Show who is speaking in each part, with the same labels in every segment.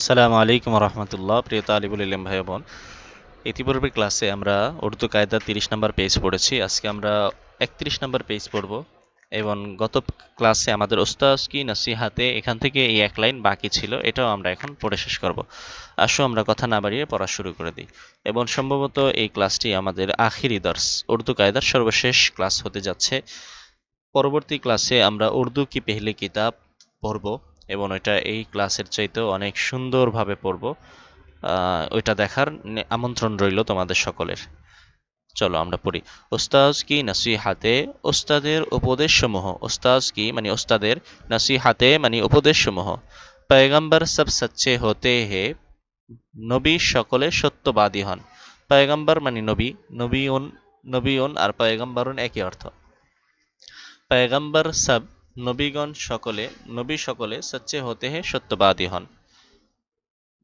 Speaker 1: আসসালামু আলাইকুম রহমতুল্লাহ, প্রিয় তালিবুল ইলম ভাই বোন। ইতিপূর্বে ক্লাসে আমরা উর্দু কায়দা তিরিশ নম্বর পেজ পড়েছি। আজকে আমরা একত্রিশ নম্বর পেজ পড়ব এবং গত ক্লাসে আমাদের ওস্তাজ কি নসিহাতে এখান থেকে এই এক লাইন বাকি ছিল, এটাও আমরা এখন পড়ে শেষ করব। আসো, আমরা কথা না বাড়িয়ে পড়া শুরু করে দিই। এবং সম্ভবত এই ক্লাসটি আমাদের আখিরি দর্শ উর্দু কায়দার সর্বশেষ ক্লাস হতে যাচ্ছে। পরবর্তী ক্লাসে আমরা উর্দু কি পেহলে কিতাব পড়ব। এবং ওইটা এই ক্লাসের চাইতেও অনেক সুন্দরভাবে পড়ব। ওইটা দেখার আমন্ত্রণ রইল তোমাদের সকলের। চলো আমরা পড়ি। ওস্তাজ কি নসিহাতে? ওস্তাদের উপদেশসমূহ। ওস্তাজ কি? মানে ওস্তাদের নসিহাতে মানে উপদেশসমূহ। পয়গম্বর সব সচ্চে হতে হে, নবী সকলে সত্যবাদী হন। পয়গম্বর মানে নবী, নবীউন নবীউন আর পয়গম্বরুন একই অর্থ। পয়গম্বর সব নবীগণ সকলে নবী সকলে সচ্চে হতে হে সত্যবাদী হন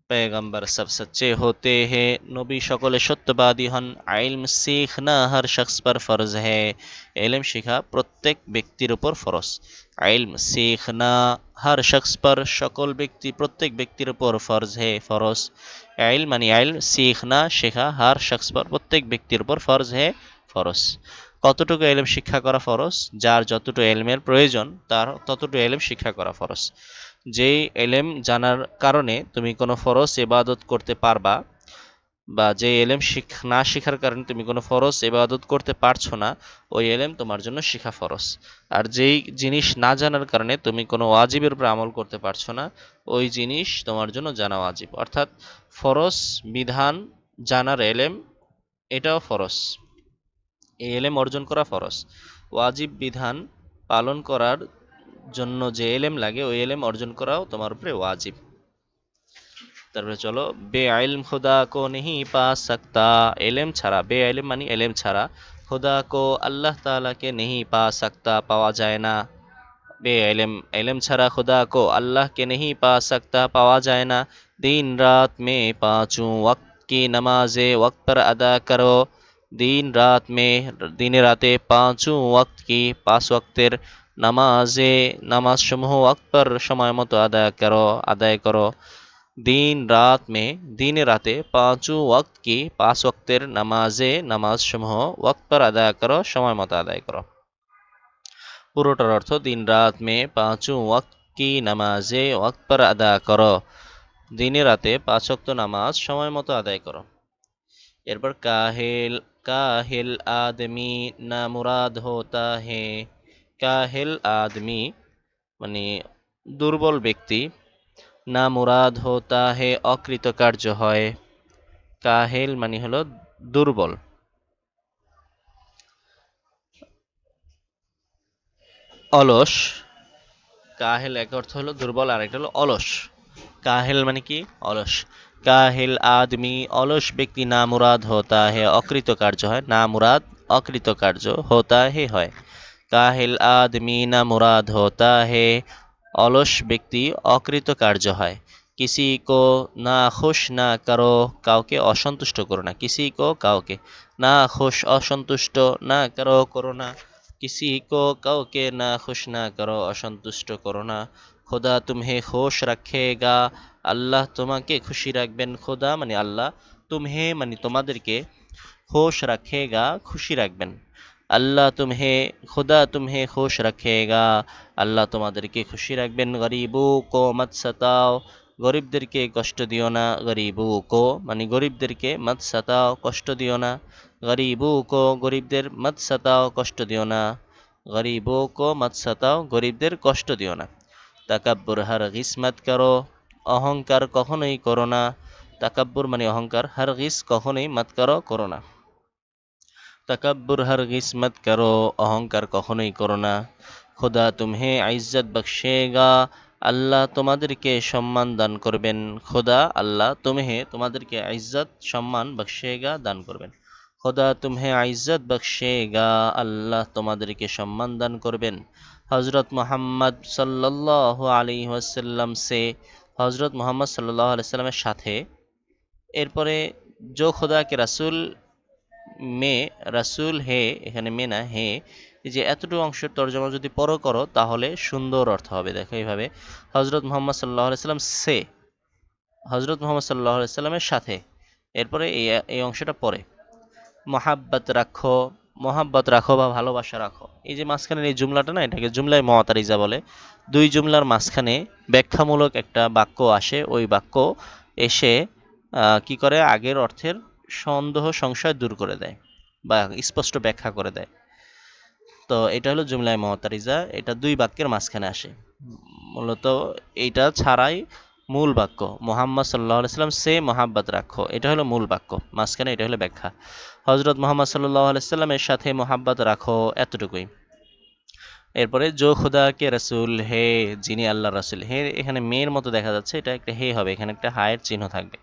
Speaker 1: पैगंबर सब सच्चे होते हैं নবী সকলে সত্যবাদী হন আইলম শিখনা হর শখস पर ফরজ है এলম শিখা প্রত্যেক ব্যক্তির উপর ফরজ আইলম শিখনা হর শখস पर সকল ব্যক্তি প্রত্যেক ব্যক্তির উপর ফরজ হে ফরজ আইল মানে আইল শিখনা শেখা হর শখস पर প্রত্যেক ব্যক্তির উপর ফরজ হে ফরজ কতটুকু এলেম শিক্ষা করা ফরজ, যার যতটুকু এলমের প্রয়োজন, তার ততটুকু এলেম শিক্ষা করা ফরজ। যেই এলেম জানার কারণে তুমি কোনো ফরজ এবাদত করতে পারবা, বা যে এলেম শিখ, না শেখার কারণে তুমি কোনো ফরজ এবাদত করতে পারছ না, ওই এলেম তোমার জন্য শিখা ফরজ। আর যেই জিনিস না জানার কারণে তুমি কোনো ওয়াজিবের উপর আমল করতে পারছ না, ওই জিনিস তোমার জন্য জানা ওয়াজিব। অর্থাৎ ফরজ বিধান জানার এলেম, এটাও ফরজ। এলেম অর্জন করা ফরজ। ওয়াজিব বিধান পালন করার জন্য যে এলেম লাগে, ওই এলেম অর্জন করাও তোমার উপরে ওয়াজিব। তারপরে চলো বে আইল খোদা কো নেহি পা সকতা। এলেম ছাড়া বে আইলেম মানে এলেম ছাড়া। খোদা কো আল্লাহ তালাকে নেহি পা সকতা, পাওয়া যায় না। বে এলেম এলেম ছাড়া খোদা কো আল্লাহকে নেহি পা সকতা, পাওয়া যায় না। দিন রাত মে পাঁচু ওক কি নমাজে ওক পর আদা করো। দিন রাত মে দিনে রাতে পাঁচों वक्त की পাঁচ ওয়াক্তের নামাজে নামাজ সমূহ ওয়াক্ত পর সময় মতো আদায় করো আদায় করো দিন রাত মে দিনে রাতে পাঁচों वक्त की পাঁচ ওয়াক্তের নামাজে নামাজ সমূহ ওয়াক্ত পর আদায় করো সময় মতো আদায় করো পুরোটার অর্থ দিন রাত মে পাঁচों वक्त की নামাজে ওয়াক্ত পর আদা করো দিনে রাতে পাঁচ ওয়াক্ত নামাজ সময় মতো আদায় করো এরপর কাহিল কাহিল আদমি না মুরাদ হোতা হে। কাহিল আদমি মানে দুর্বল ব্যক্তি, না মুরাদ হোতা হে অকৃতকার্য হয়। কাহেল মানে হলো দুর্বল। অলস। কাহেল এক অর্থ হলো দুর্বল আর একটা হলো অলস। কাহেল মানে কি? অলস। কাহেল আদমি, অলস ব্যক্তি না মুরাদ হতা হে অকৃতকার্য হয়। না মুরাদ অকৃতকার্য হোতা হে হয়। কাহেল আদমি না মুরাদ হোতা হে অলস ব্যক্তি অকৃতকার্য হয়। কিসি কো না খুশ না করো কাউকে অসন্তুষ্ট করো না। কিসি কো কাউকে না খুশ অসন্তুষ্ট না করো করো না। কিসি কো কাউকে না খুশ না করো, অসন্তুষ্ট করো না। খোদা তুমহে খুশ রাখেগা আল্লাহ তোমাকে খুশি রাখবেন খোদা মানে আল্লাহ তুমহে মানে তোমাদেরকে খুশ রাখেগা খুশি রাখবেন আল্লাহ তুমহে খুদা তুমহে খুশ রাখেগা আল্লাহ তোমাদেরকে খুশি রাখবেন গরিবু কো মত সতাও গরিবদেরকে কষ্ট দিও না গরিবু কো মানে গরিবদেরকে মত সতাও কষ্ট দিও না গরিবু কো গরিবদের মত সতাও কষ্ট দিও না গরিবো কো মত সতাও গরিবদের কষ্ট দিও না তাকাব্বর হার গিসমাত করো। অহংকার কখনোই করো না। তাকাব্বর মানে অহংকার। হার গিস কখনোই মাত করো করো না। তাকাব্বর হার গিসমাত করো, অহংকার কখনোই করো না। খোদা তুমি আইজত আইজ্জত বখশেগা। আল্লাহ তোমাদেরকে সম্মান দান করবেন। খোদা, আল্লাহ তুমহে তোমাদেরকে আইজত সম্মান বখশেগা দান করবেন। খোদা তুমি আইজত আইজ্জত বখশেগা। আল্লাহ তোমাদেরকে সম্মান দান করবেন। হজরত মোহাম্মদ সাল্লাল্লাহু আলাইহি ওয়াসাল্লাম সে হজরত মোহাম্মদ আলাইহি সাল্লামের সাথে। এরপরে জো খোদা কে রাসূল মে, রাসূল হে, এখানে মে না, হে যে এতটুকু অংশের তর্জমা যদি পর করো, তাহলে সুন্দর অর্থ হবে। দেখো এইভাবে হজরত মোহাম্মদ সাল্লাহ সাল্লাম সে হজরত মোহাম্মদ সাল্লাহ সাল্লামের সাথে। এরপরে এই এই অংশটা পরে মহাব্বত রাখো মহাব্বত রাখো বা ভালোবাসা রাখো। এই যে মাঝখানের এই জুমলাটা না, এটাকে জুমলায় মহাতারিজা বলে। দুই জুমলার মাঝখানে ব্যাখ্যামূলক একটা বাক্য আসে। ওই বাক্য এসে কি করে? আগের অর্থের সন্দেহ, সংশয় দূর করে দেয় বা স্পষ্ট ব্যাখ্যা করে দেয়। তো এটা হলো জুমলায় মহাতারিজা। এটা দুই বাক্যের মাঝখানে আসে। মূলত এইটা ছাড়াই মূল বাক্য। মোহাম্মদ সাল্লাহ সাল্লাম, সে মোহাব্বত রাখো। এটা হলো মূল বাক্য। মাঝখানে এটা হলো ব্যাখ্যা। হজরত মোহাম্মদ সাল্লাহ সাল্লামের সাথে মোহাব্বত রাখো এতটুকুই। এরপরে, জো খুদা কে রসুল হে, যিনি আল্লাহ রসুল হে। এখানে মেয়ের মতো দেখা যাচ্ছে, এটা একটা হে হবে। এখানে একটা হায়ের চিহ্ন থাকবে।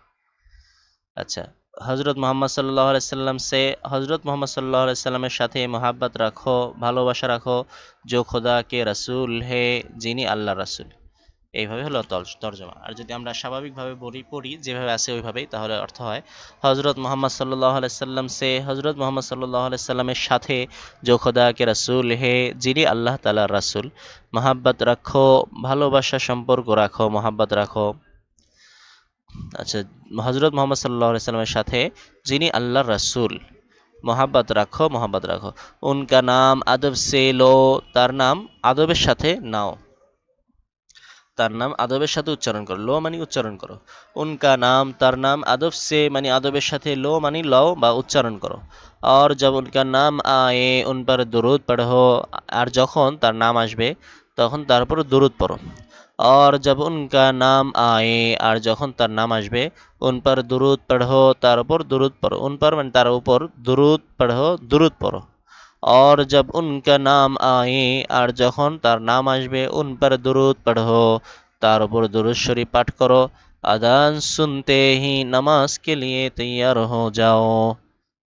Speaker 1: আচ্ছা হজরত মোহাম্মদ সাল্লাহ সাল্লাম, সে হজরত মোহাম্মদ সাল্লাহ সাল্লামের সাথে মোহাব্বত রাখো, ভালোবাসা রাখো। জো খোদা কে রসুল হে, যিনি আল্লাহ রসুল। এইভাবে হলো তর্জমা। আর যদি আমরা স্বাভাবিকভাবে বলি, পড়ি, যেভাবে আছে ওইভাবেই, তাহলে অর্থ হয় হজরত মোহাম্মদ সাল্লাহ সাল্লাম সে হজরত মোহাম্মদ সাল্লাহ সাল্লামের সাথে জো খোদা কে রসুল, হে যিনি আল্লাহ তালার রাসুল, মোহাব্বত রাখো, ভালোবাসা সম্পর্ক রাখো, মোহাব্বত রাখো। আচ্ছা হজরত মোহাম্মদ সাল্লাহ সাল্লামের সাথে যিনি আল্লাহর রাসূল, মোহাব্বত রাখো মোহাব্বত রাখো। উনকা নাম আদব সে লো, তার নাম আদবের সাথে নাও। তার নাম আদবের সাথে উচ্চারণ করো, লো মানে উচ্চারণ করো। উনকা নাম, তার নাম আদব, সে মানে আদবের সাথে লো মানে লও বা উচ্চারণ করো। আর যাব উনকা নাম আয়ে, উন পর দরুদ পড়ো। আর যখন তার নাম আসবে, তখন তার উপর দরুদ পড়ো। আর যাব উনকা নাম আয়ে, আর যখন তার নাম আসবে, উন পর দরুদ পড়ো, তার উপর দরুদ পড়ো। উন পর মানে তার উপর দরুদ পড়ো দরুদ পড়ো। और जब उनका नाम आए আর যখন তার নাম আসবে উন পর দুরুদ পড়ো তার উপর দুরুদ শরীফ পাঠ করো আজান শুনতে ही नमाज के लिए तैयार हो जाओ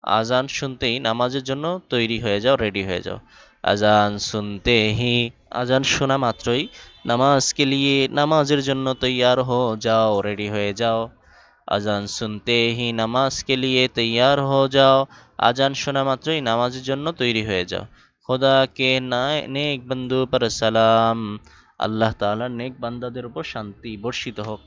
Speaker 1: আজান শুনতেই নামাজের জন্য তৈরি হয়ে যাও রেডি হয়ে যাও আজান শুনতে হি আজান শোনা মাত্রই নামাজ কে লিয়ে নামাজের জন্য তৈয়ার হো যাও রেডি হয়ে যাও আজান শুনতে নামাজ কে লিয়ে তৈয়ার হো যাও। আজান শোনা মাত্রই নামাজের জন্য তৈরি হয়ে যাও। খোদা কে না- নেক বন্ধু পর সালাম। আল্লাহ তাআলার নেক বান্দাদের উপর শান্তি বর্ষিত হোক।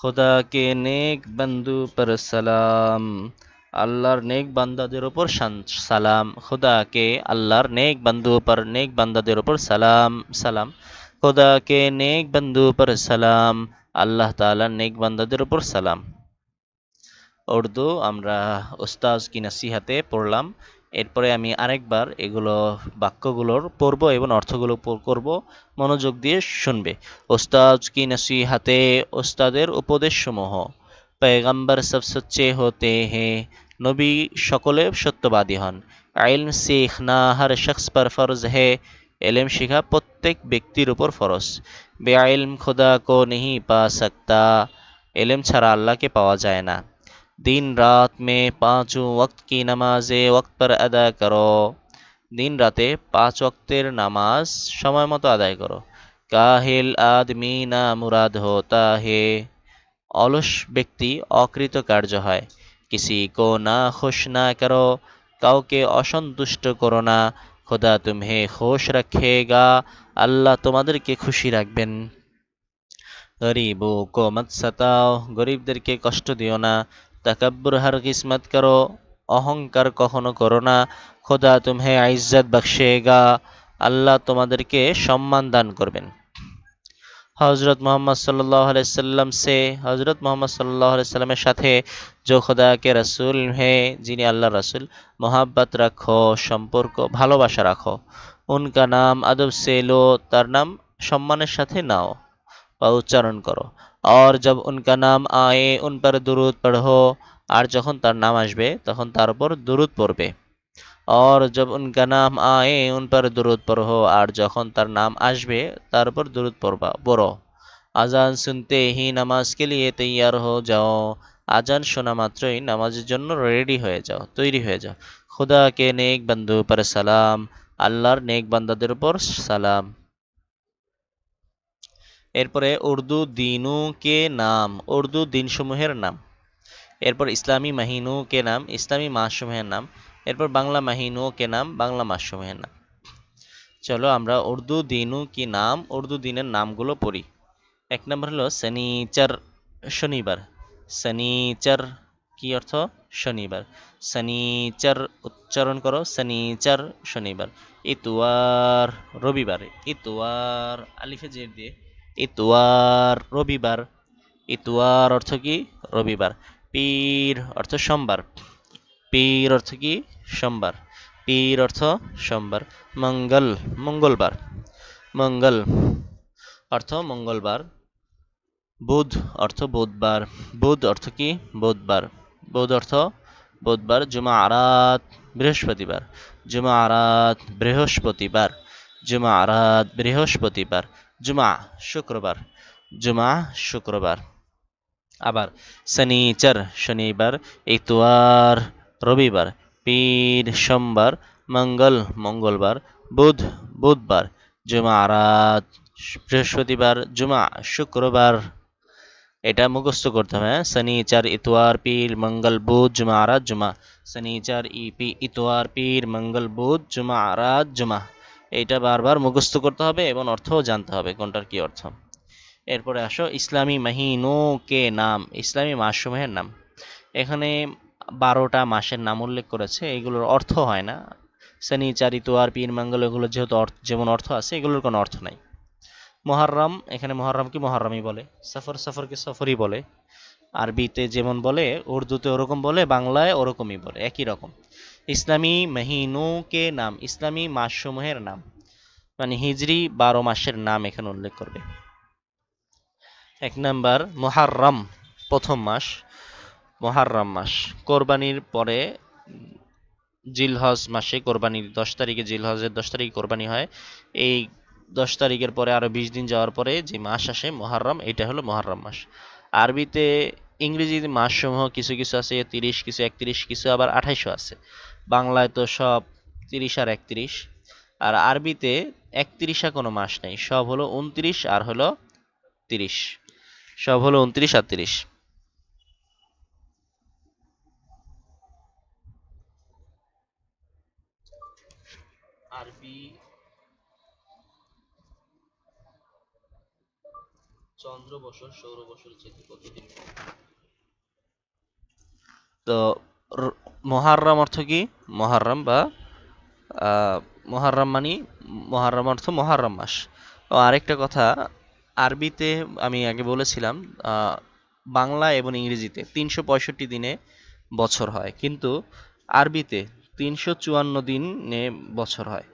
Speaker 1: খোদা কে নেক বন্ধু পর সালাম। আল্লাহর নেক বান্দাদের শান- সালাম। খোদা কে আল্লাহর নেক বন্ধু পর নেক বান্দাদের উপর সালাম সালাম। খোদা কে নেক বন্ধু পর সালাম। আল্লাহ তালার নেক বান্দাদের উপর সালাম। উর্দু আমরা ওস্তাজ কিনা সিহাতে পড়লাম। এরপরে আমি আরেকবার এগুলো বাক্যগুলোর পড়ব এবং অর্থগুলো করব। মনোযোগ দিয়ে শুনবে। ওস্তাজ কি নসিহাতে ওস্তাদের উপদেশ সমূহ পেগাম্বার সব সচ্চে হতে হে নবী, সকলে সত্যবাদী হন। আইল শেখ না হার শখস পর ফরজ হে। এলেম শিখা প্রত্যেক ব্যক্তির উপর ফরজ। বেআলম খোদা কো নেহি পা সকতা। এলেম ছাড়া আল্লাহকে পাওয়া যায় না। দিন রাত মে পাঁচ ওক্ত কি নামাজে ওক্ত পর আদা করো। দিন রাতে পাঁচ ওক্তের নামাজ সময় মতো আদায় করো। কাহিল আদমি না মুরাদ হোতা হে। অলস ব্যক্তি অকৃত কার্য হয়। কিসি কো না খুশ না করো। কাউকে অসন্তুষ্ট করো না। খোদা তুমি খুশ রাখেগা, আল্লাহ তোমাদেরকে খুশি রাখবেন। গরিব কো মত সতাও গরিবদেরকে কষ্ট দিও না, তাকাব্বুর হার কিসমত করো, অহংকার কখনো করো না, খোদা তুমহে আইজ্জাত বাক্সেগা আল্লাহ তোমাদেরকে সম্মান দান করবেন। হজরত মোহাম্মদ সাল্লাহ আলাইসাল্লাম সে হজরত মোহাম্মদ সাল্লাহ আলাইসাল্লামের সাথে জো কে রসুল হে যিনি আল্লাহ রসুল মোহাব্বত রাখো, সম্পর্ক ভালোবাসা রাখো। উনকা নাম আদব সে লো, তার নাম সম্মানের সাথে নাও বা উচ্চারণ করো। আর জব উনকা নাম আয়ে, উন পর দুরুদ পড়ো। আর যখন তার নাম আসবে, তখন তার উপর দুরুদ পড়বে। और जब उनका नाम आए उन पर दुरूद पढ़ो আর যখন তার নাম আসবে তার উপর দুরুদ পড়বা পড়ো আজান শুনতে হি নামাজ কে লিয়ে তৈয়ার হো যাও আজান শোনা মাত্রই নামাজের জন্য রেডি হয়ে যাও তৈরি হয়ে যাও খুদা কে নেক বন্ধু পর সালাম আল্লাহর নেক বান্দাদের উপর সালাম এরপরে উর্দু দিনু কে নাম উর্দু দিনসমূহের নাম এরপর ইসলামী মাহিনু কে নাম ইসলামী মাসসমূহের নাম এরপর বাংলা মাহিনু কে নাম? বাংলা মাসসমূহের নাম। চলো আমরা উর্দু দিনু কি নাম? উর্দু দিনের নামগুলো পড়ি। এক নম্বর হলো শনিচার, শনিবার। শনিচার কি অর্থ? শনিবার। শনিচার উচ্চারণ করো, শনিচার, শনিবার। ইতুয়ার, রবিবার। ইতুয়ার, আলিফে জের দিয়ে। ইতুয়ার, রবিবার। ইতুয়ার অর্থ কি? রবিবার। পীর অর্থ সোমবার। পীর অর্থ কি? সোমবার। পীর অর্থ সোমবার। মঙ্গল, মঙ্গলবার। মঙ্গল অর্থ মঙ্গলবার। বুধ অর্থ বুধবার। বুধ অর্থ কি? বুধবার। বুধ অর্থ বুধবার, জুমা আরাত, বৃহস্পতিবার। জুমা আরাত, বৃহস্পতিবার। জুমা আরাত, বৃহস্পতিবার। জুমা শুক্রবার। জুমা শুক্রবার। আবার শনিচর, শনিবার ইতওয়ার রবিবার, পীর সোমবার, মঙ্গল, মঙ্গলবার, বুধ, বুধবার, জুমা, আরাত, বৃহস্পতিবার, জুমা, শুক্রবার। এটা মুখস্থ করতে হবে হ্যাঁ? শনিচার ইতওয়ার পীর, মঙ্গল, বুধ, জুমা, আরাত, জুমা। শনিচার ইপি ইতওয়ার পীর, মঙ্গল, বুধ, জুমা, আরাত, জুমা। এটা বারবার মুখস্থ করতে হবে এবং অর্থও জানতে হবে, কোনটার কি অর্থ। এরপরে আসো, ইসলামী মাহিনো কে নাম, ইসলামী মাসসমূহের নাম। এখানে বারোটা মাসের নাম উল্লেখ করেছে, এগুলোর অর্থ হয় না। শনি চারিতোয়ার পীর, মঙ্গল, এগুলো যেহেতু যেমন অর্থ আছে, এগুলোর কোনো অর্থ নাই। মহারম এখানে মহারমকে মহারমই বলে? সফর সফরকে সফরই বলে। আরবিতে যেমন বলে, উর্দুতে ওরকম বলে, বাংলায় ওরকমই বলে, একই রকম। ইসলামী কে নাম? ইসলামী মাসসমূহের নাম। মানে হিজরি বারো মাসের নাম এখানে উল্লেখ করবে। এক নাম্বার মহারম প্রথম মাস। মহারম মাস। কোরবানির পরে জিলহজ মাসে কোরবানির দশ তারিখে জিলহজের দশ তারিখে কোরবানি হয়। এই দশ তারিখের পরে আরও বিশ দিন যাওয়ার পরে যে মাস আসে মহারম এটা হলো মহারম মাস। আরবিতে ইংরেজি মাসসমূহ কিছু কিছু আছে, তিরিশ কিছু, একত্রিশ কিছু, আবার আঠাইশো আছে। বাংলায় তো সব তিরিশ আর একত্রিশ। আর আরবিতে একত্রিশা কোনো মাস নেই, সব হলো উনত্রিশ আর হলো তিরিশ। সব হলো উনত্রিশ আর তিরিশ আরবি চন্দ্র বছর সৌর বছর চেয়ে কতদিন? তো মহারম অর্থ কি? মহারম বা মহারম মানে মহারম অর্থ মহারম মাস। ও আরেকটা কথা, আরবিতে আমি আগে বলেছিলাম বাংলা এবং ইংরেজিতে তিনশো পঁয়ষট্টি দিনে বছর হয়, কিন্তু আরবিতে তিনশো চুয়ান্ন দিনে বছর হয়।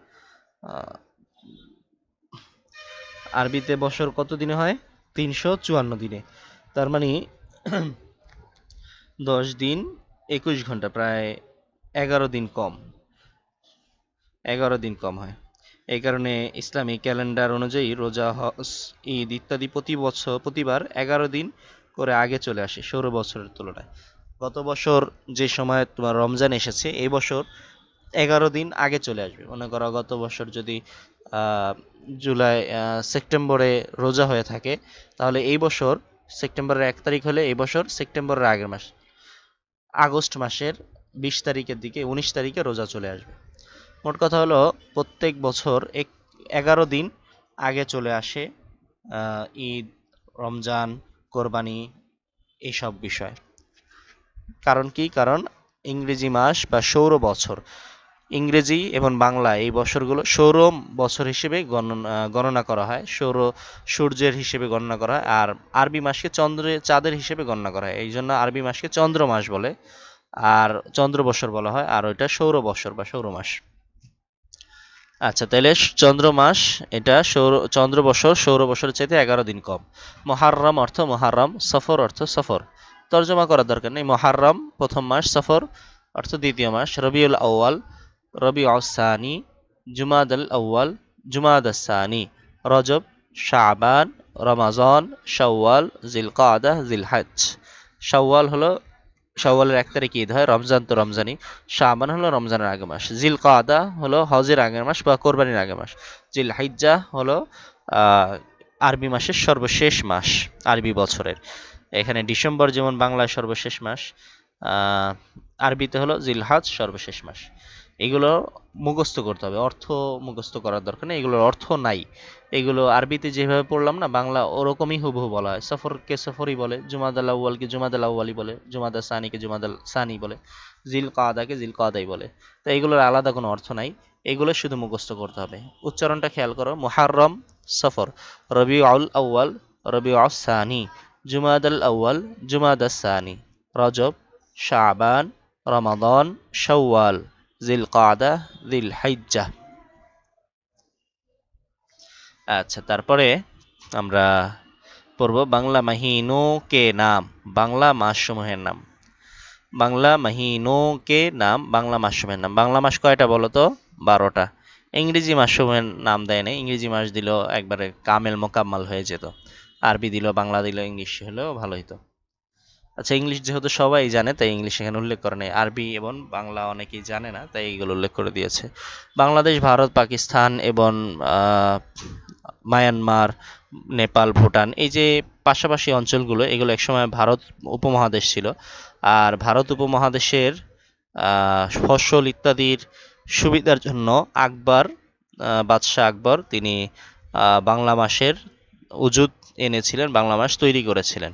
Speaker 1: আরবিতে বছর কত দিনে হয়? তিনশো চুয়ান্ন দিনে। তার মানে দশ দিন, একুশ ঘণ্টা, প্রায় এগারো দিন কম। এগারো দিন কম হয়। এই কারণে ইসলামী ক্যালেন্ডার অনুযায়ী রোজা, হজ, ঈদ ইত্যাদি প্রতি বছর, প্রতিবার এগারো দিন করে আগে চলে আসে ষোলো বছরের তুলনায়। গত বছর যে সময় তোমার রমজান এসেছে, এই বছর এগারো দিন আগে চলে আসবে। মনে করো গত বছর যদি জুলাই সেপ্টেম্বরে রোজা হয়ে থাকে, তাহলে এই বছর সেপ্টেম্বরের এক তারিখ হলে এই বছর সেপ্টেম্বরের আগের মাস, আগস্ট মাসের বিশ তারিখের দিকে উনিশ তারিখে রোজা চলে আসবে। মোট কথা হলো প্রত্যেক বছর এক, এগারো দিন আগে চলে আসে ঈদ, রমজান, কোরবানি এইসব বিষয়। কারণ কি? কারণ ইংরেজি মাস বা সৌর বছর। ইংরেজি এবং বাংলা এই বছরগুলো সৌর বছর হিসেবে গণনা করা হয়। সৌর সূর্যের হিসেবে গণনা করা হয় আর আরবি মাসকে চন্দ্রে চাঁদের হিসেবে গণনা করা হয়। এই জন্য আরবি মাসকে চন্দ্র মাস বলে আর চন্দ্র বছর বলা হয় আর ওইটা সৌর বছর বা সৌর মাস। আচ্ছা তাহলে চন্দ্র মাস এটা সৌর চন্দ্র বছর, সৌর বছরের চাইতে এগারো দিন কম। মহারম অর্থ মহারম, সফর অর্থ সফর। তর্জমা করার দরকার নেই। মহারম প্রথম মাস, সফর অর্থ দ্বিতীয় মাস। রবিউল আউয়াল রবি আসানি জুমাদ আল আউ্য়াল জুমাদ আসানি রজব শাবান রমাজন শাওয়াল জিলকাদা জিলহাজ শাওয়াল হলো শাওয়ালের এক তারিখ ঈদ হয়, রমজান তো রমজানি শাহবান হলো রমজানের আগে মাস। জিল কাদা হলো হজের আগের মাস বা কোরবানির আগে মাস। জিল হাইজ্জা হলো আরবি মাসের সর্বশেষ মাস, আরবি বছরের। এখানে ডিসেম্বর যেমন বাংলায় সর্বশেষ মাস আরবিতে হলো জিলহাজ সর্বশেষ মাস। এগুলো মুখস্থ করতে হবে। অর্থ মুখস্থ করার দরকার নেই, এগুলোর অর্থ নাই। এগুলো আরবিতে যেভাবে পড়লাম না, বাংলা ওরকমই হুবহু বলা হয়। সফরকে সফরই বলে জুমাদাল আউ্বালকে জুমাদাল আউ্বালি বলে, জুমাদা সানিকে জুমাদাল সানি বলে জিল কাদাকে জিল কাদাই বলে। তো এগুলোর আলাদা কোনো অর্থ নাই, এগুলো শুধু মুখস্থ করতে হবে। উচ্চারণটা খেয়াল করো, মুহাররম সফর রবি আউল আউ্বাল রবি সানি জুমাদাল আউ্বাল জুমাদা সানি, রজব, শাবান, রমাদন, শাওয়াল। জিল কাদা জিল হাইজ্জা আচ্ছা তারপরে আমরা পড়ব বাংলা মাহিনো কে নাম, বাংলা মাসসমূহের নাম। বাংলা মাহিনো কে নাম, বাংলা মাসসমূহের নাম। বাংলা মাস কয়টা বলো তো? বারোটা। ইংরেজি মাসসমূহের নাম দেয় না ইংরেজি মাস দিল একবারে কামেল মোকাম্মাল হয়ে যেত। আরবি দিল বাংলা দিল ইংলিশ হলেও ভালো হতো আচ্ছা ইংলিশ যেহেতু সবাই জানে, তাই ইংলিশ এখানে উল্লেখ করে নেই। আরবি এবং বাংলা অনেকেই জানে না, তাই এইগুলো উল্লেখ করে দিয়েছে। বাংলাদেশ, ভারত, পাকিস্তান এবং মায়ানমার, নেপাল, ভুটান এই যে পাশাপাশি অঞ্চলগুলো, এগুলো একসময় ভারত উপমহাদেশ ছিল। আর ভারত উপমহাদেশের ফসল ইত্যাদির সুবিধার জন্য আকবর বাদশাহ আকবর তিনি বাংলা মাসের উজুদ এনেছিলেন, বাংলা মাস তৈরি করেছিলেন।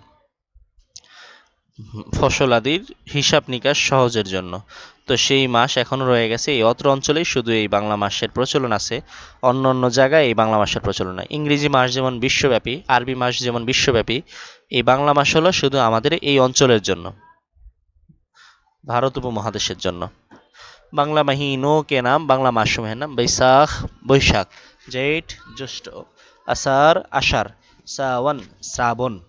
Speaker 1: ফসলাদির হিসাব নিকাশ সহজের জন্য। তো সেই মাস এখনও রয়ে গেছে। এই অত্র অঞ্চলেই শুধু এই বাংলা মাসের প্রচলন আছে। অন্য অন্য জায়গায় এই বাংলা মাসের প্রচলন নাই ইংরেজি মাস যেমন বিশ্বব্যাপী, আরবি মাস যেমন বিশ্বব্যাপী, এই বাংলা মাস হলো শুধু আমাদের এই অঞ্চলের জন্য। ভারত উপমহাদেশের জন্য। বাংলা মাহিনো কে নাম, বাংলা মাসসমূহের নাম বৈশাখ বৈশাখ। জেঠ, জ্যৈষ্ঠ, আষাঢ় আষাঢ়, শ্রাবণ শ্রাবণ।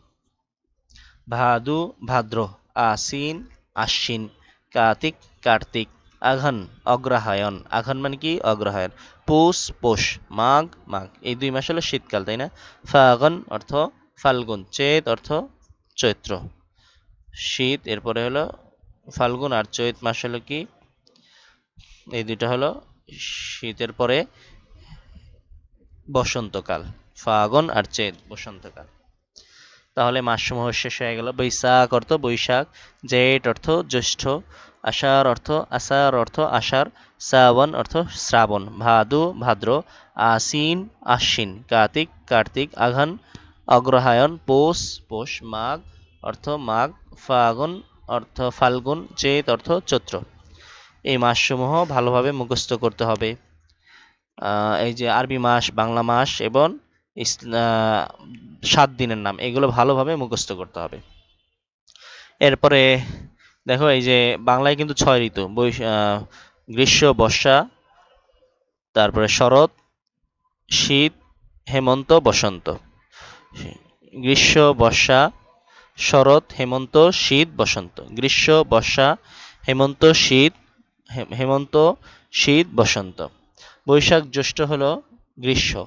Speaker 1: ভাদু, ভাদ্র আশ্বিন আশ্বিন, কার্তিক কার্তিক, আঘন, অগ্রহায়ণ। আঘন মানে কি? অগ্রহায়ণ। পৌষ পৌষ, মাঘ মাঘ। এই দুই মাস হলো শীতকাল, তাই না? ফাগন অর্থ ফাল্গুন, চেত অর্থ চৈত্র। শীত, এরপরে হলো ফাল্গুন আর চৈত মাস হলো কি? এই দুইটা হলো শীতের পরে বসন্তকাল, ফাগন আর চেত বসন্তকাল। তাহলে মাসসমূহ শেষ হয়ে গেল। বৈশাখ অর্থ বৈশাখ, জেঠ অর্থ জ্যৈষ্ঠ, আষাঢ় অর্থ আষাঢ় অর্থ আষাঢ়, শ্রাবণ অর্থ শ্রাবণ, ভাদু ভাদ্র, আশ্বিন আশ্বিন, কার্তিক কার্তিক আঘান, অগ্রহায়ণ পৌষ পৌষ মাঘ অর্থ মাঘ, ফাগুন অর্থ ফাল্গুন চেত অর্থ চৈত্র। এই মাসসমূহ ভালোভাবে মুখস্থ করতে হবে। এই যে আরবি মাস, বাংলা মাস এবং সাত দিনের নাম। এগুলো ভালোভাবে মুখস্থ করতে হবে। এরপরে দেখো, এই যে বাংলায় কিন্তু ছয় ঋতু। গ্রীষ্ম, বর্ষা, তারপরে শরৎ, শীত, হেমন্ত, বসন্ত। গ্রীষ্ম, বর্ষা, শরৎ, হেমন্ত, শীত, বসন্ত। গ্রীষ্ম, বর্ষা, হেমন্ত, শীত হেমন্ত, শীত, বসন্ত। বৈশাখ জ্যৈষ্ঠ হলো গ্রীষ্ম।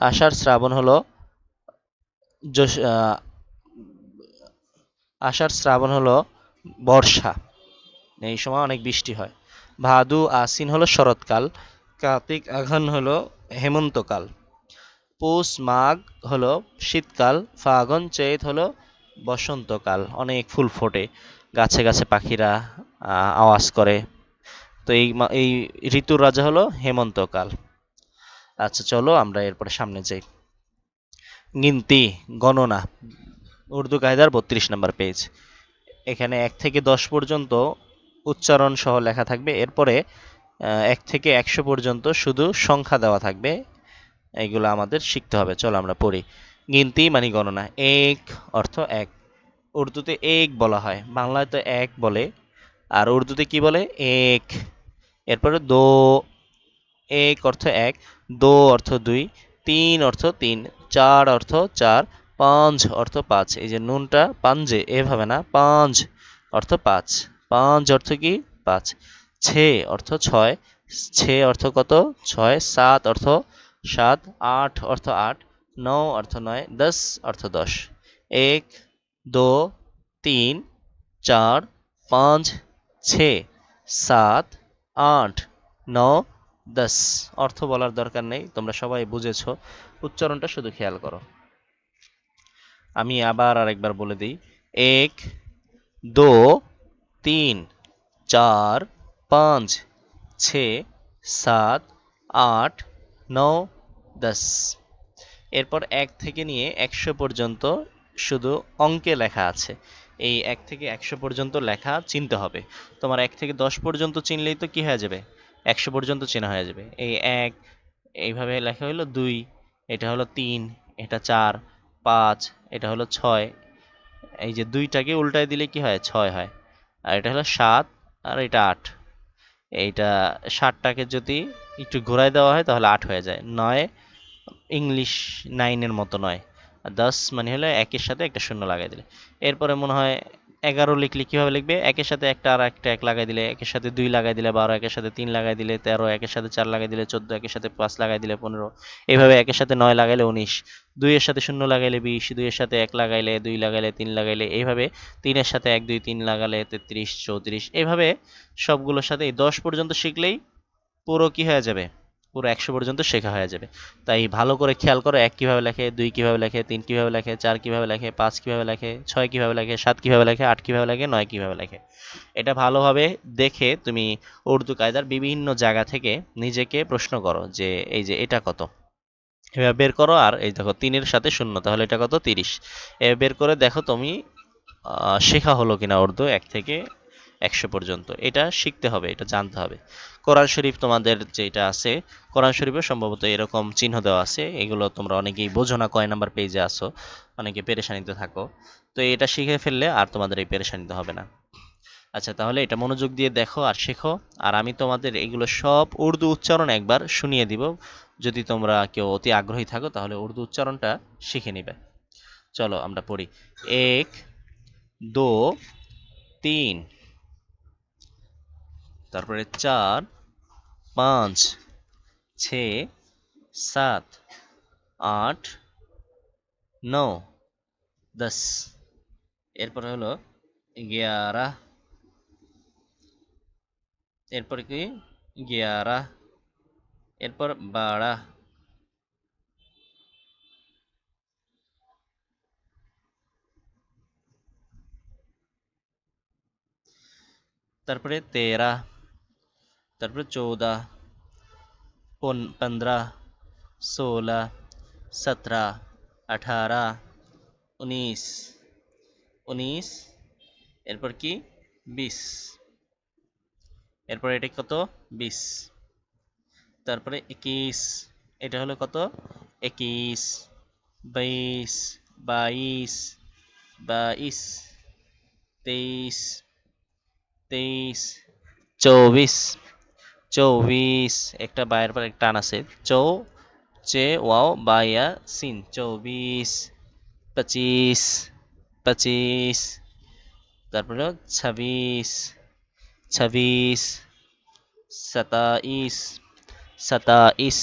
Speaker 1: আষাঢ় শ্রাবণ হলো আষাঢ় শ্রাবণ হলো বর্ষা। এই সময় অনেক বৃষ্টি হয়। ভাদু আশ্বিন হলো শরৎকাল, কার্তিক আঘন হলো হেমন্তকাল, পৌষ মাঘ হলো শীতকাল, ফাগুন, চৈত হলো বসন্তকাল। অনেক ফুল ফোটে, গাছে গাছে পাখিরা আওয়াজ করে। তো এই এই ঋতুর রাজা হলো হেমন্তকাল। আচ্ছা চলো আমরা এরপরে সামনে যাই। গিনতি, গণনা। উর্দু কায়দার বত্রিশ নম্বর পেজ এখানে এক থেকে দশ পর্যন্ত উচ্চারণ সহ লেখা থাকবে। এরপরে এক থেকে একশো পর্যন্ত শুধু সংখ্যা দেওয়া থাকবে। এগুলো আমাদের শিখতে হবে। চলো আমরা পড়ি। গিনতি মানে গণনা। এক অর্থ এক। উর্দুতে এক বলা হয়। বাংলায় তো এক বলে। আর উর্দুতে কি বলে? এক। এরপরে দো এক অর্থ এক, দো অর্থ দুই, তিন অর্থ তিন, চার অর্থ চার, পাঁচ অর্থ পাঁচ। এই যে নুনটা পাঞ্জে এভাবে না, পাঁচ অর্থ পাঁচ। পাঁচ অর্থ কি? পাঁচ। ছে অর্থ ছয়, ছে অর্থ কত? ছয়, সাত অর্থ সাত, আট অর্থ আট, নৌ অর্থ নয়, দশ অর্থ দশ। এক, দো, তিন, চার, পাঁচ, ছে, সাত, আট, ন দশ অর্থ বলার দরকার নেই, তোমরা সবাই বুঝেছ। উচ্চারণটা শুধু খেয়াল করো। আমি আবার আরেকবার বলে দিই। এক, দো, তিন, চার, পাঁচ छः সাত, আট নৌ দশ। এরপর এক থেকে নিয়ে একশো পর্যন্ত শুধু অঙ্কে লেখা আছে। এই এক থেকে একশো পর্যন্ত লেখা চিনতে হবে। তোমার এক থেকে দশ পর্যন্ত চিনলেই তো কি হয়ে যাবে? একশো পর্যন্ত চেনা হয়ে যাবে। এই এক, এইভাবে লেখা হলো দুই, এটা হলো তিন, এটা চার, পাঁচ, এটা হলো ছয়। এই যে দুইটাকে উল্টায় দিলে কি হয়? ছয় হয়। আর এটা হলো সাত, আর এটা আট। এইটা ষাটটাকে যদি একটু ঘোরায় দেওয়া হয়, তাহলে আট হয়ে যায়। নয় ইংলিশ নাইনের মতো নয়। আর দশ মানে হলো একের সাথে একটা শূন্য লাগাই দিলে। এরপরে মনে হয় এগারো লিখলে কীভাবে লিখবে? একের সাথে একটা আর একটা এক লাগাই দিলে, একের সাথে দুই লাগাই দিলে বারো, একের সাথে তিন লাগাই দিলে তেরো, একের সাথে চার লাগাই দিলে চোদ্দ, একের সাথে পাঁচ লাগাই দিলে পনেরো। এইভাবে একের সাথে নয় লাগাইলে উনিশ, দুইয়ের সাথে শূন্য লাগাইলে বিশ, দুইয়ের সাথে এক লাগাইলে দুই লাগাইলে তিন লাগাইলে এইভাবে তিনের সাথে এক, দুই, তিন লাগালে তেত্রিশ, চৌত্রিশ। এইভাবে সবগুলোর সাথে এই দশ পর্যন্ত শিখলেই পুরো কি হয়ে যাবে? পুরো একশো পর্যন্ত শেখা হয়ে যাবে। তাই ভালো করে খেয়াল করো, এক কীভাবে লেখে, দুই কীভাবে লেখে, তিন কীভাবে লেখে, চার কীভাবে লেখে, পাঁচ কীভাবে লেখে, ছয় কীভাবে লেখে, সাত কীভাবে লেখে, আট কীভাবে লেখে, নয় কীভাবে লেখে। এটা ভালোভাবে দেখে তুমি উর্দু কায়দার বিভিন্ন জায়গা থেকে নিজেকে প্রশ্ন করো যে, এই যে এটা কত? এভাবে বের করো আর এই দেখো তিনের সাথে শূন্য, তাহলে এটা কত? তিরিশ। এবার বের করে দেখো তুমি শেখা হলো কিনা উর্দু এক থেকে একশো পর্যন্ত। এটা শিখতে হবে, এটা জানতে হবে। কোরআন শরীফ তোমাদের যেটা আছে, কোরআন শরীফে সম্ভবত এরকম চিহ্ন দেওয়া আছে। এগুলো তোমরা অনেকেই বোঝো না কয় নাম্বার পেজে আসো অনেকে পেরেশানিতে থাকো। তো এটা শিখে ফেললে আর তোমাদের এই পেরেশানিতে হবে না। আচ্ছা তাহলে এটা মনোযোগ দিয়ে দেখো আর শেখো। আর আমি তোমাদের এগুলো সব উর্দু উচ্চারণ একবার শুনিয়ে দিব। যদি তোমরা কেউ অতি আগ্রহী থাকো, তাহলে উর্দু উচ্চারণটা শিখে নিবে। চলো আমরা পড়ি। এক, দো, তিন। তারপরে চার, পাঁচ, ছ, সাত, আট ন দশ। এরপরে হলো গ্যারা এরপর কি? গ্যারা এরপর বারা। তারপরে তেরা। তারপরে চৌদা पंद्रह सोलह सत्रह अठारह উনিশ উনিশ এরপর কি বিশ এরপর এটা কত বিশ তারপরে একিশ এটা হলো কত একিশ বাইশ বাইশ বাইশ তেইশ তেইশ চৌবিশ চৌবিশ একটা বায়ের পর একটা টান আছে চৌ চে ওয়াও বায়া সিন চৌবিশ পঁচিশ পঁচিশ তারপরে ছাব্বিশ ছাব্বিশ সাতাইশ সাতাইশ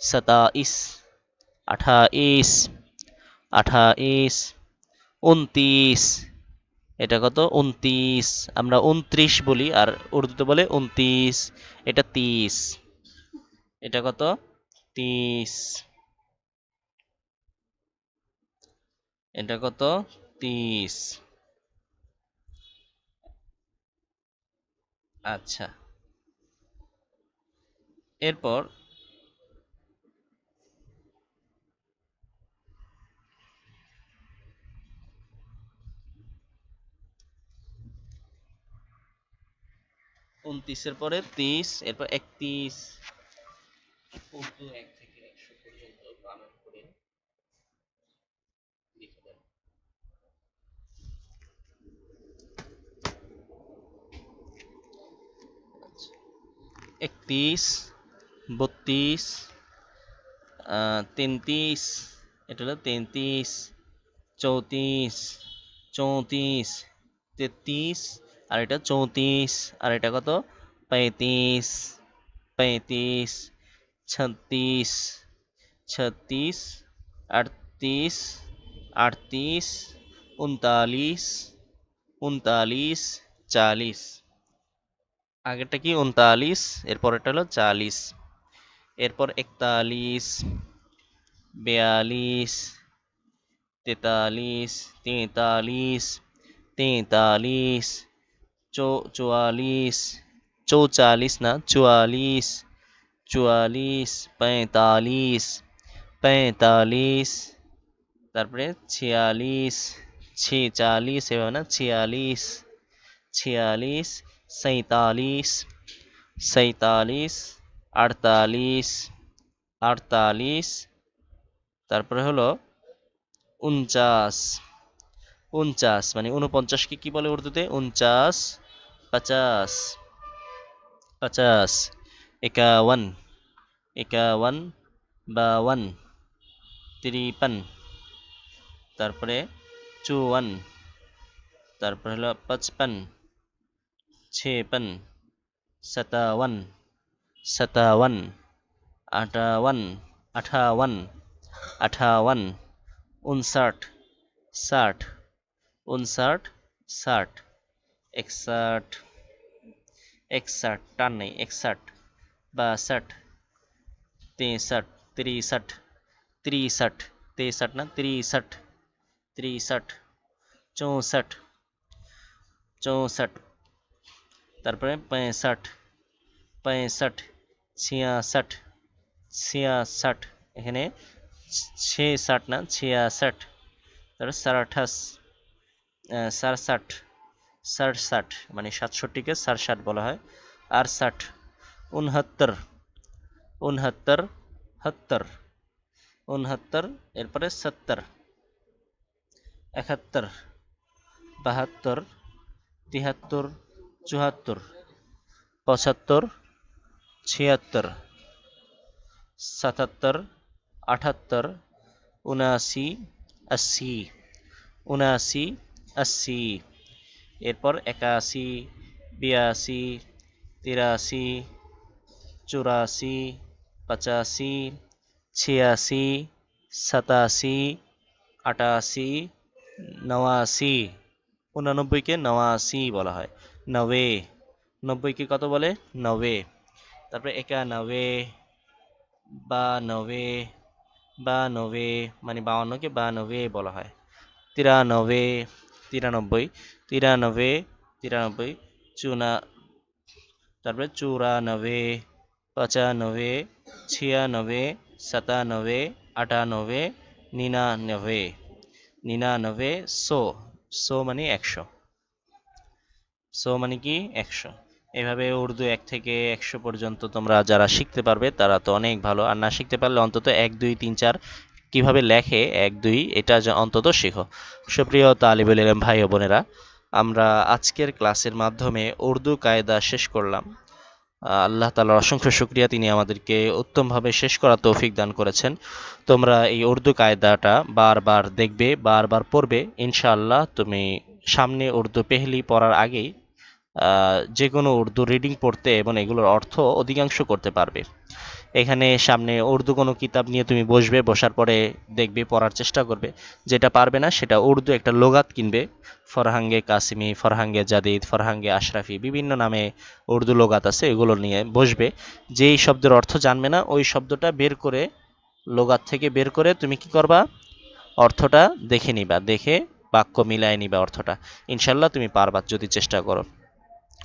Speaker 1: সাতাইশ আঠাইশ আঠাইশ উনত্রিশ এটা কত? উনত্রিশ। আমরা উনত্রিশ বলি, আর উর্দুতে বলে উনত্রিশ। এটা তিস এটা কত? তিস এটা কত? তিস আচ্ছা। এরপর উনত্রিশের পরে তিরিশ, এরপর একত্রিশ। উর্দু এক থেকে একশো পর্যন্ত করে একত্রিশ, বত্রিশ তেত্রিশ, এটা হলো তেত্রিশ, চৌত্রিশ চৌত্রিশ, তেত্রিশ আর এটা চৌত্রিশ, আর এটা কত? পঁয়ত্রিশ পঁয়ত্রিশ, ছত্রিশ ছত্রিশ, আটত্রিশ আটত্রিশ, উনতাল্লিশ উনতাল্লিশ চালিশ আগেরটা কি? উনতাল্লিশ এরপর এটা হলো চালিশ এরপর একতাল্লিশ, বিয়াল্লিশ, তেতাল্লিশ তেতাল্লিশ তেতাল্লিশ চো চুয়াল্লিশ চৌচালিশ না চুয়াল্লিশ চুয়াল্লিশ পঁয়তাল্লিশ পঁয়তাল্লিশ তারপরে ছিয়াল্লিশ ছেচাল্লিশ এভাবে না ছিয়াল্লিশ ছিয়াল্লিশ সৈতাল্লিশ সৈতাল্লিশ আটতাল্লিশ আটতাল্লিশ তারপরে হলো উনচাশ উনচাশ মানে উনপঞ্চাশকে কি বলে উর্দুতে উনচাশ পচাশ পচাশ একাওয়ান একাওয়ান বাওয়ান তিরিপান তারপরে চুয়ান তারপরে হলো পচপান ছেপন সাতাওয়ান সাতাওয়ান আটাওয়ান আঠাওয়ান আঠাওয়ান উনষাট ষাট উনষাট ষাট एकसठ एकसठ टन नहीं एकसठ बासठ, तिरसठ तिरसठ तिरसठ तिरसठ ना, तिरसठ तिरसठ, चौंसठ चौंसठ तरह पैंसठ पैंसठ, छियासठ छियासठ एखे छसठ ना, छियासठ सड़सठ सड़सठ সারষাট মানে সাতষট্টিকে সারষাট বলা হয়। আর ষাট, উনহাত্তর উনহাত্তর, হাত্তর, উনহাত্তর, এরপরে সত্তর, একাত্তর, বাহাত্তর, তিহাত্তর, চুয়াত্তর, পঁচাত্তর, ছিয়াত্তর, সাতাত্তর, আঠাত্তর, উনআশি, আশি উনআশি, আশি। এরপর একাশি, বিরাশি, তিরাশি, চুরাশি, পঁচাশি, ছিয়াশি, সাতাশি, আটাশি, নওয়াশি। উনানব্বইকে নওয়াশি বলা হয়। নবে। নব্বইকে কত বলে? নবে। তারপরে একানবে, বানবে বানবে মানে বাউন্নকে বানবে বলা হয়। তিরানবে। তিরানব্বই তিরানবে তিরানব্বই, চুনা, তারপরে চুরানবে পঁচানবে ছিয়ানবে সাতানবে আটানবে নিরানবে নিরানবে শো শো মানে একশো। শো মানে কি? একশো। এভাবে উর্দু এক থেকে একশো পর্যন্ত তোমরা যারা শিখতে পারবে, তারা তো অনেক ভালো। আর না শিখতে পারলে অন্তত এক, দুই, তিন, চার কীভাবে লেখে? এক, দুই, এটা অন্তত শেখো। সুপ্রিয় তালিবুল ইলম ভাই ও বোনেরা, আমরা আজকের ক্লাসের মাধ্যমে উর্দু কায়দা শেষ করলাম। আল্লাহ তালার অসংখ্য শুক্রিয়া, তিনি আমাদেরকে উত্তমভাবে শেষ করার তৌফিক দান করেছেন। তোমরা এই উর্দু কায়দাটা বারবার দেখবে, বারবার পড়বে। ইনশাআল্লাহ তুমি সামনে উর্দু পেহলি পড়ার আগেই যে কোনো উর্দু রিডিং পড়তে এবং এগুলোর অর্থ অধিকাংশ করতে পারবে। এখানে সামনে উর্দু কোনো কিতাব নিয়ে তুমি বসবে, বসার পরে দেখবে, পড়ার চেষ্টা করবে। যেটা পারবে না, সেটা উর্দু একটা লোগাত কিনবে। ফরহাঙ্গে কাসিমি, ফরহাঙ্গে জাদিদ, ফরহাঙ্গে আশরাফি, বিভিন্ন নামে উর্দু লোগাত আছে, এগুলো নিয়ে বসবে। যেই শব্দের অর্থ জানবে না, ওই শব্দটা বের করে, লোগাত থেকে বের করে তুমি কি করবা? অর্থটা দেখে নিবা, দেখে বাক্য মিলায় নিবা অর্থটা। ইনশাল্লাহ তুমি পারবা, যদি চেষ্টা করো।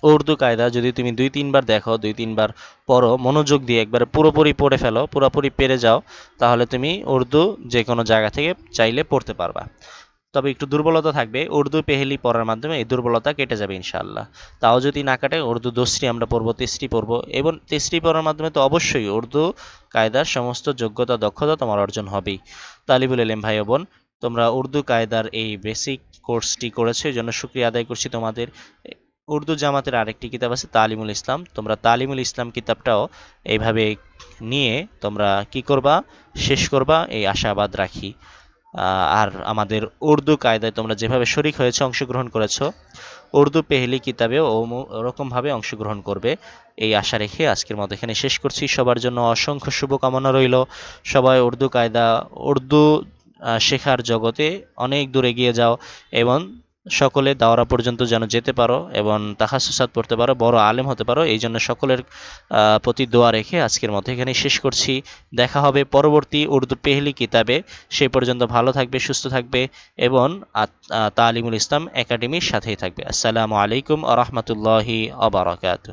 Speaker 1: উর্দু কায়দা, যদি তুমি দুই, তিনবার দেখো, দুই, তিনবার পড়ো, মনোযোগ দিয়ে একবারে পুরোপুরি পড়ে ফেলো, পুরোপুরি পেরে যাও, তাহলে তুমি উর্দু যে কোনো জায়গা থেকে চাইলে পড়তে পারবা। তবে একটু দুর্বলতা থাকবে, উর্দু পেহেলি পড়ার মাধ্যমে এই দুর্বলতা কেটে যাবে ইনশাআল্লাহ। তাও যদি না কাটে, উর্দু দোষটি আমরা পড়ব, তেসরি পড়ব, এবং তেসরি পড়ার মাধ্যমে তো অবশ্যই উর্দু কায়দার সমস্ত যোগ্যতা, দক্ষতা তোমার অর্জন হবেই। তালিবুল এলেম ভাই বোন, তোমরা উর্দু কায়দার এই বেসিক কোর্সটি করেছ এই জন্য সুক্রিয়া আদায় করছি তোমাদের। উর্দু জামাতের আরেকটি কিতাব আছে তালিমুল ইসলাম। তোমরা তালিমুল ইসলাম কিতাবটাও এইভাবে নিয়ে তোমরা কি করবা? শেষ করবা, এই আশাবাদ রাখি। আর আমাদের উর্দু কায়দায় তোমরা যেভাবে শরিক হয়েছে, অংশগ্রহণ করেছ, উর্দু পেহলি কিতাবেও ওরকমভাবে অংশগ্রহণ করবে। এই আশা রেখে আজকের মতো এখানে শেষ করছি। সবার জন্য অসংখ্য শুভকামনা রইল। সবাই উর্দু কায়দা, উর্দু শেখার জগতে অনেক দূর এগিয়ে যাও এবং সকলে দাওরা পর্যন্ত যেন যেতে পারো এবং তাহাসুসাদ পড়তে পারো, বড় আলেম হতে পারো, এই জন্য সকলের প্রতি দোয়া রেখে আজকের মতো এখানে শেষ করছি। দেখা হবে পরবর্তী উর্দু পেহলি কিতাবে। সে পর্যন্ত ভালো থাকবে, সুস্থ থাকবে এবং তালিমুল ইসলাম একাডেমির সাথেই থাকবে। আসসালামু আলাইকুম আ রহমতুল্লাহি আবরাকাত